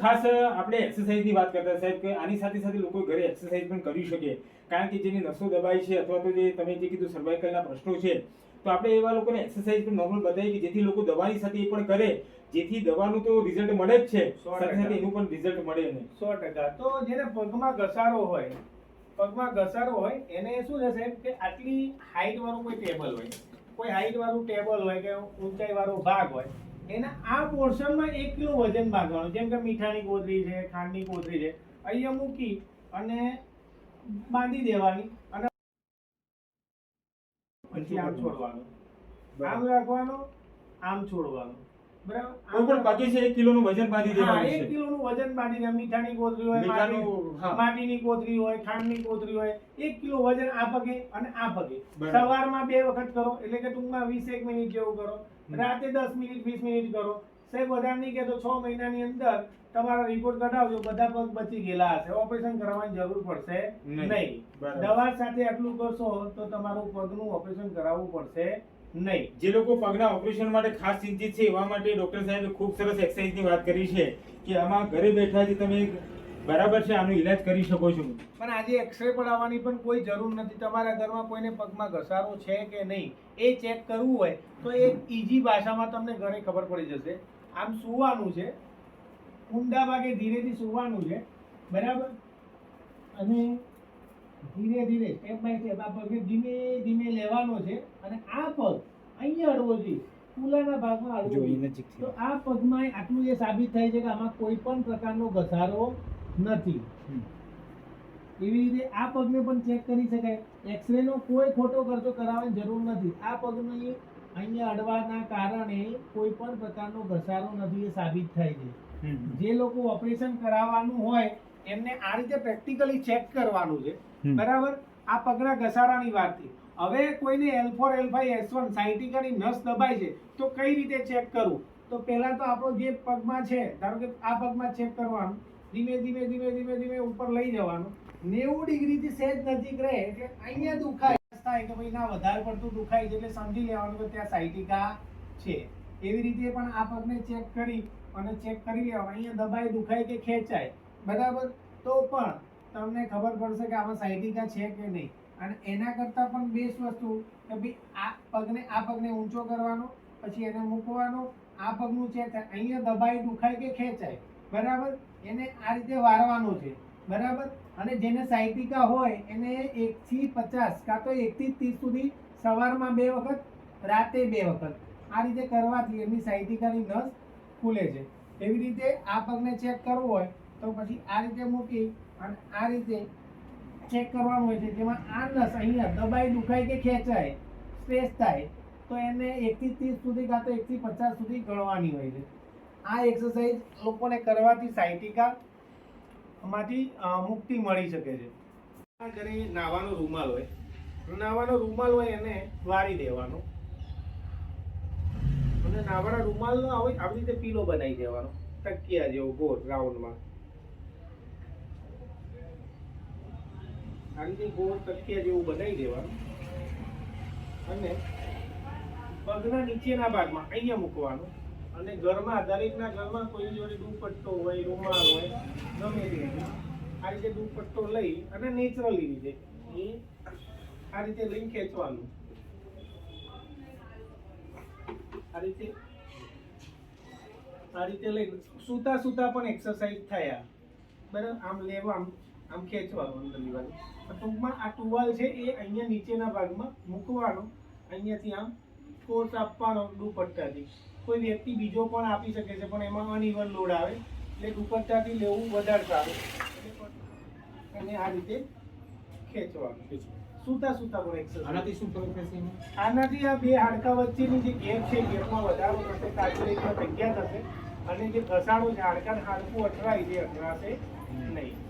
ખાસ આપણે એક્સરસાઇઝની વાત કરતા સાહેબ કે આની સાથે સાથે લોકો ઘરે એક્સરસાઇઝ પણ કરી શકે. કારણ કે જેની નસો દબાઈ છે અથવા તો જે તમે જે કીધું સર્વાઇકલના પ્રશ્નો છે તો આપણે એવા લોકોને એક્સરસાઇઝ પણ નોર્મલ બતાવી કે જેથી લોકો દવાની સાથે એ પણ કરે. જેથી દવાનું તો રિઝલ્ટ મળે જ છે. સાથે સાથે એનું પણ રિઝલ્ટ મળે એને સો ટકા. તો જેને પગમાં ઘસારો હોય પગમાં ઘસારો હોય એને શું છે સાહેબ કે આટલી હાઈટ વાળું કોઈ ટેબલ હોય. કોઈ હાઈટ વાળું ટેબલ હોય કે ઊંચાઈ વાળો ભાગ હોય એના આ પોર્શનમાં એક કિલો વજન બાંધવાનું. જેમ કે મીઠાની કોથળી છે ખાંડની કોથળી છે અહીંયા મૂકી અને બાંધી દેવાની અને પછી આમ છોડવાનું. આમ રાખવાનું આમ છોડવાનું. કોઈ પણ પગે છે એક કિલોનું વજન બાંધી હા દેવાનું એક કિલોનું વજન બાંધીને મીઠાની કોથળી હોય મીઠાનું, માટી- હા. માટીની કોથળી હોય ખાંડની કોથળી હોય એક કિલો વજન આ પગે અને આ પગે. સવારમાં બે વખત કરો એટલે કે ટૂંકમાં વીસ એક મિનિટ જેવું કરો. રાતે દસ મિનિટ વીસ મિનિટ કરો. સાહેબ વધારે નહીં કે તો છ મહિનાની અંદર તમારો રિપોર્ટ કઢાવજો બધા પગ બચી ગયેલા હશે. ઓપરેશન કરવાની જરૂર પડશે નહીં. નહીં. દવા સાથે આટલું કરશો તો તમારું પગનું ઓપરેશન કરાવવું પડશે. નહીં. જે લોકો પગના ઓપરેશન માટે ખાસ ચિંતિત છે, એવા માટે ડોક્ટર સાહેબે ખૂબ સરસ એક્સરસાઇઝની વાત કરી છે કે આમાં ઘરે બેઠા જ તમે બરાબર છે, આનો ઈલાજ કરી શકો છો. પણ આજે એક્સરે પડાવવાની પણ કોઈ જરૂર નથી. તમારા ઘરમાં કોઈને પગમાં ઘસારો છે કે નહીં, એ ચેક કરવું હોય તો એ ઈઝી ભાષામાં તમને ઘરે ખબર પડી જશે. આમ સૂવાનું છે, ઊંડા ભાગે ધીરેથી સૂવાનું છે, બરાબર? અને ધીરે ધીરે સ્ટેપ બાય સ્ટેપ આ પગે ધીમે ધીમે લેવાનો છે અને આ પગ અહીંયા અડવો જોઈએ કુલાના ભાગમાં અડવો જોઈએ તો આ પગમાં આટલું એ સાબિત થાય છે કે આમાં કોઈ પણ પ્રકારનો ઘસારો નથી. એવી રીતે આ પગને પણ ચેક કરી શકાય. એક્સરેનો કોઈ ખોટો ખર્ચો કરાવવાની જરૂર નથી. આ પગની અહીંયા અડવાના કારણે કોઈ પણ પ્રકારનો ઘસારો નથી એ સાબિત થાય છે. જે લોકો ઓપરેશન કરાવવાનું હોય એમને આ રીતે પ્રેક્ટિકલી ચેક કરવાનું છે. બરાબર? આ પગના ઘસારાની વાત થઈ હવે કોઈને L four L five S one સાયટિકાની નસ દબાય છે તો કઈ રીતે ચેક કરવું? તો પહેલા તો આપણો જે પગમાં છે ધારો કે આ પગમાં ચેક કરવાનું ધીમે ધીમે ધીમે ધીમે ધીમે ઉપર લઈ જવાનું. નેવું ડિગ્રીથી સહેજ નજીક રહે એટલે અહીંયા દુખાય. થાય કે ભાઈ ના વધારે પડતું દુખાય છે એટલે સમજી લેવાનું કે ત્યાં સાયટિકા છે. એવી રીતે પણ આ પગને ચેક કરી અને ચેક કરી લેવાનું. અહીંયા દબાઈ દુખાય કે ખેંચાય. બરાબર? તો પણ તમને ખબર પડશે કે આમાં સાયટિકા છે કે નહીં. અને એના કરતાં પણ બેસ્ટ વસ્તુ કે ભાઈ આ પગને આ પગને ઊંચો કરવાનો, પછી એને મૂકવાનો, આ પગનું છે, અહીંયા દબાઈ દુખાય કે ખેંચાય, બરાબર? એને આ રીતે વારવાનું છે, બરાબર? અને જેને સાયટિકા હોય, એને એકથી પચાસ કાં તો એકથી ત્રીસ સુધી સવારમાં બે વખત, રાતે બે વખત, આ રીતે કરવાથી એમની સાયટિકાની નસ ખુલે છે. એવી રીતે આ પગને ચેક કરવો હોય તો પછી આ રીતે મૂકી અને આ રીતે ચેક કરવાનું હોય છે, જેમાં આ નસ અહીંયા દબાઈ દુખાય કે ખેંચાય સ્ટ્રેસ થાય, તો એને એકથી ત્રીસ સુધી કાં તો એકથી પચાસ સુધી ગણવાની હોય છે. આ એક્સરસાઇઝ લોકોને કરવાથી સાયટિકા માંથી મુક્તિ મળી શકે છે. કરી નાવાનો રૂમાલ હોય. નાવાનો રૂમાલ હોય એને વારી દેવાનો. અને નાવાના રૂમાલનો આવી આવી રીતે પીલો બનાવી દેવાનો. તકિયા જેવો ગોળ, રાઉન્ડમાં. આ રીતે ગોળ તકિયા જેવું બનાવી દેવાનું. અને પગના નીચેના ભાગમાં અહીંયા મૂકવાનું. અને ઘરમાં દરેકના ઘરમાં કોઈ જોડે દુપટ્ટો હોય, રૂમાલ હોય, ગમે તે આ રીતે દુપટ્ટો લઈ અને નેચરલી રીતે આ રીતે લઈને ખેંચવાનું. આ રીતે આ રીતે લઈ સૂતા સૂતા પણ એક્સરસાઇઝ થયા. બરાબર? આમ લેવા, આમ આમ ખેંચવાનું અંદર તો ટૂંકમાં આ ટુવાલ છે એ અહીંયા નીચેના ભાગમાં મૂકવાનો. અહીંયાથી આમ ફોર્સ આપવાનો દુપટ્ટાથી. કોઈ વ્યક્તિ બીજો પણ આપી શકે છે પણ એમાં અનઇવન લોડ આવે. એટલે દુપટ્ટાથી લેવું વધારે સારું. અને આ રીતે ખેંચવાનું. સૂતા સૂતા પણ એક્સરસાઇઝ આનાથી શું ફરક થશે આનાથી આ બે હાડકા વચ્ચેની જે ગેપ છે ગેપમાં વધારો થશે કાર્ડિયોલેટમાં જગ્યા થશે. અને જે ઘસાડો છે હાડકા હાડકું અથડાય છે અથડાશે નહીં.